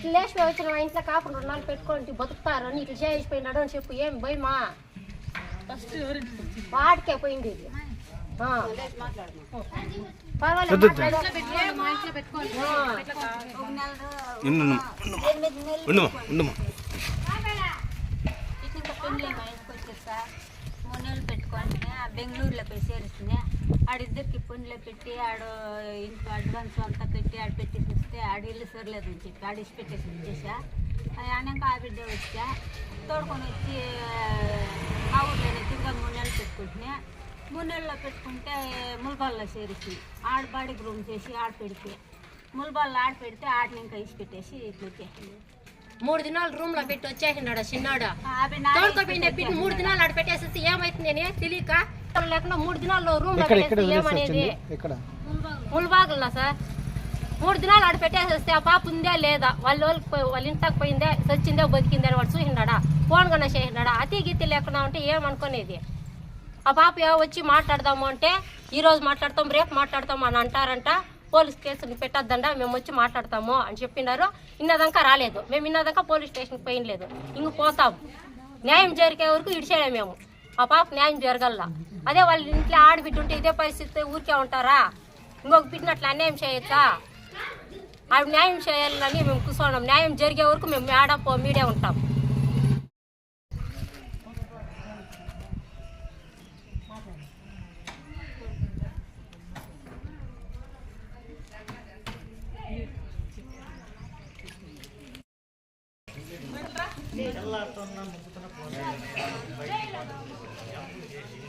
లేచి వచ్చిన మా ఇంట్లో కాకుండా రెండు నాలుగు పెట్టుకోండి బతుకుతారని ఇట్లా చేసిపోయినాడు అని చెప్పు ఏం భయమా వాడికే పోయింది. పర్వాలేదు మాట్లాడు. ఆ. ఉండు ఉండుమా ఉండుమా ఇంకా పెళ్ళి మా ఇంటికి వచ్చేసా మూడు ఆ బెంగళూరులో పోయి చేరుస్తుంది ఆడిద్దరికి పనులు పెట్టి ఆడు ఇంట్లో అడ్వాన్స్ అంతా పెట్టి ఆడ పెట్టి వస్తే ఆడ ఇల్లు సరలేదు అని చెప్పి ఆడ ఇచ్చి పెట్టేసి వచ్చేసా. అయినాక ఆ బిడ్డ వచ్చా. తోడుకొని వచ్చి మా ఊర్లోనే తిరిగా మూడు నెలలు పెట్టుకుంటున్నా. మూడు నెలల్లో పెట్టుకుంటే ములబాల్లో చేరేసి ఆడ బాడీకి రూమ్ చేసి ఆడ పెడితే ములబాల్లో ఆడ పెడితే ఆడని ఇంకా ఇచ్చి పెట్టేసి ఇట్లా మూడు దినాలు రూమ్లో పెట్టి వచ్చేసినాడు చిన్నాడు. తోడుకోపోయిన బిడ్డ మూడు దినాలు ఆడ పెట్టేసేసి ఏమైతుంది అని తెలియక లేకుండా మూడు దినాల్లో రూమ్లో పెట్టేసి ఏమనేది? ముల్బాగుల్లో సార్. మూడు దినాలు ఆడ పెట్టేసేస్తే ఆ పాప ఉందే లేదా? వాళ్ళ వాళ్ళకి పోయి వాళ్ళ ఇంటికి పోయిందే? చచ్చిందే బతికిందే వాడు చూసినాడా ఫోన్ కన్నా చేసినాడా అతి గిత్తి లేకుండా ఉంటే ఏమనుకునేది ఆ పాప ఏ వచ్చి మాట్లాడదాము అంటే ఈ రోజు మాట్లాడతాం రేపు మాట్లాడతాం అని అంటారంట. పోలీస్ కేసుని పెట్టద్దండ మేము వచ్చి మాట్లాడతాము అని చెప్పినారు. ఇన్నదాకా రాలేదు. మేము ఇన్నదాకా పోలీస్ స్టేషన్కి పోయినలేదు ఇంక పోతాం. న్యాయం జరిగే వరకు ఇడిచేయలే మేము. ఆ పాప న్యాయం జరగల్లా. అదే వాళ్ళ ఇంట్లో ఆడబిడ్డ ఉంటే ఇదే పరిస్థితి ఊరికే ఉంటారా? ఇంకొక బిడ్డను అట్లా అన్యాయం చేయొచ్చా? ఆవిడ న్యాయం చేయాలని మేము కూర్చోన్నాం. న్యాయం జరిగే వరకు మేము మేడ పో మీడే ఉంటాం. తెల్లారుతున్న ముగ్గుతున్న పోరాటం బయట చేసి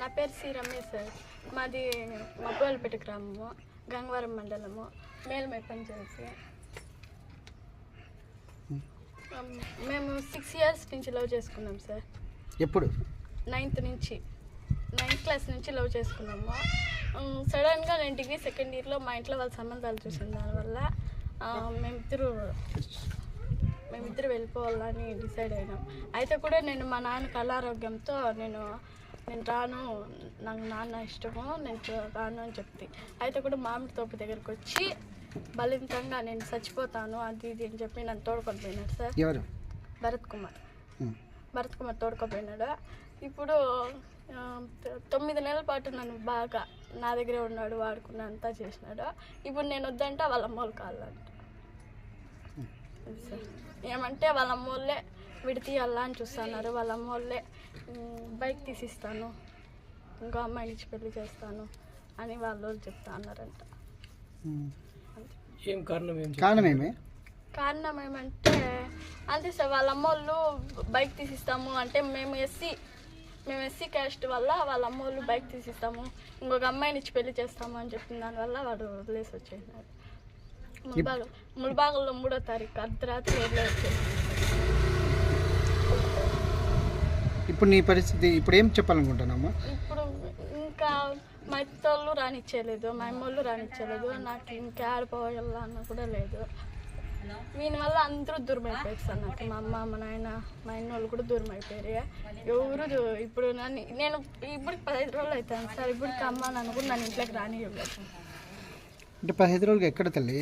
నా పేరు సి రమేష్ సార్. మాది మగ్గోలపేట గ్రామము గంగవరం మండలము. మేల్మై పంచాయతీ Um, మేము సిక్స్ ఇయర్స్ నుంచి లవ్ చేసుకున్నాం సార్. ఎప్పుడు? నైన్త్ నుంచి. నైన్త్ క్లాస్ నుంచి లవ్ చేసుకున్నాము. సడన్గా నేను డిగ్రీ సెకండ్ ఇయర్లో మా ఇంట్లో వాళ్ళ సంబంధాలు చూసిన దానివల్ల ఆ, మేమిద్దరు మేమిద్దరు వెళ్ళిపోవాలని డిసైడ్ అయినాం. అయితే కూడా నేను మా నాన్నకి అనారోగ్యంతో నేను నేను రాను నాకు నాన్న ఇష్టము నేను రాను అని చెప్తే అయితే కూడా మామిడి తోపు దగ్గరికి వచ్చి బలింతంగా నేను చచ్చిపోతాను అది ఇది అని చెప్పి నన్ను తోడుకొని పోయినాడు సార్. ఎవరు? భరత్ కుమార్. భరత్ కుమార్ తోడుకోపోయినాడు ఇప్పుడు తొమ్మిది నెలల పాటు నన్ను బాగా నా దగ్గరే ఉన్నాడు వాడుకున్న అంతా చేసినాడు. ఇప్పుడు నేను వద్దంటే వాళ్ళ కావాలంట అది సార్. ఏమంటే వాళ్ళ అమ్మోళ్ళే విడితీయాలా అని చూస్తున్నారు. వాళ్ళ అమ్మోళ్ళే బైక్ తీసిస్తాను ఇంకో అమ్మాయిని ఇచ్చి పెళ్ళి చేస్తాను అని వాళ్ళు చెప్తా అన్నారంట. ఏం కారణం ఏం కారణం ఏమి? కారణం ఏమంటే అంతే సార్ వాళ్ళ అమ్మోళ్ళు బైక్ తీసిస్తాము అంటే మేము ఎస్సీ మేము ఎస్సీ క్యాస్ట్ వల్ల వాళ్ళ అమ్మోళ్ళు బైక్ తీసిస్తాము ఇంకొక అమ్మాయిని ఇచ్చి పెళ్ళి చేస్తాము అని చెప్పిన దానివల్ల వాడు వదిలేసి వచ్చేసినాడు ముల్బాగల్లో మూడో తారీఖు అర్ధరాత్రి ఇప్పుడు నీ పరిస్థితి ఇప్పుడు ఏం చెప్పాలనుకుంటున్నామా ఇప్పుడు ఇంకా మా ఇత్తోళ్ళు రానిచ్చేయలేదు మా అమ్మోళ్ళు రానిచ్చేయలేదు నాకు ఇంకా ఆడిపోవాలా అన్న కూడా లేదు. దీని వల్ల అందరూ దూరం అయిపోయారు సార్ నాకు. మా అమ్మ మా నాయన మా అన్నోళ్ళు కూడా దూరం అయిపోయారు ఎవరు ఇప్పుడు నన్ను నేను ఇప్పుడు పదహైదు రోజులు అవుతాను సార్. ఇప్పటికి అమ్మ నాన్న కూడా నన్ను ఇంట్లోకి రానివ్వలేదు. అంటే పదిహేను రోజులకి ఎక్కడ తల్లి?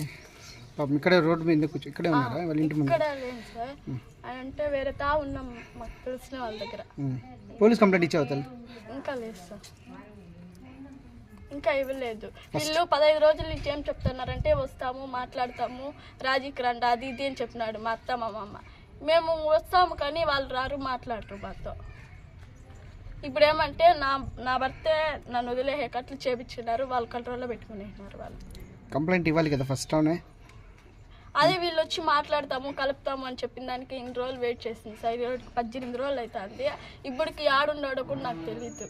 పాపం ఇక్కడ రోడ్డు మీద కూర్చో ఇక్కడే ఉన్నారా? వాళ్ళ ఇంటి ముందు? ఇక్కడ లేదు సార్. అంటే వేరే తా ఉన్నాం మాకు తెలిసిన వాళ్ళ దగ్గర. పోలీస్ కంప్లైంట్ ఇచ్చావు తల్లి? ఇంకా లేదు సార్. ఇంకా ఇవ్వలేదు వీళ్ళు పదహైదు రోజుల నుంచి ఏం చెప్తున్నారంటే వస్తాము మాట్లాడతాము రాజీకి రండి అది ఇది అని చెప్పినాడు మా అత్త మా మామ. మేము వస్తాము కానీ వాళ్ళు రారు మాట్లాడరు మాతో. ఇప్పుడు ఏమంటే నా నా భర్తే నన్ను వదిలేసే కట్లు చేపించినారు వాళ్ళు కంట్రోల్లో పెట్టుకునేసినారు వాళ్ళు. కంప్లైంట్ ఇవ్వాలి కదా ఫస్ట్ టౌనే? అదే వీళ్ళు వచ్చి మాట్లాడతాము కలుపుతాము అని చెప్పిన దానికి ఇన్ని రోజులు వెయిట్ చేసింది. సార్ ఈ పద్దెనిమిది రోజులు అవుతుంది. ఇప్పటికి ఆడున్నాడో కూడా నాకు తెలియదు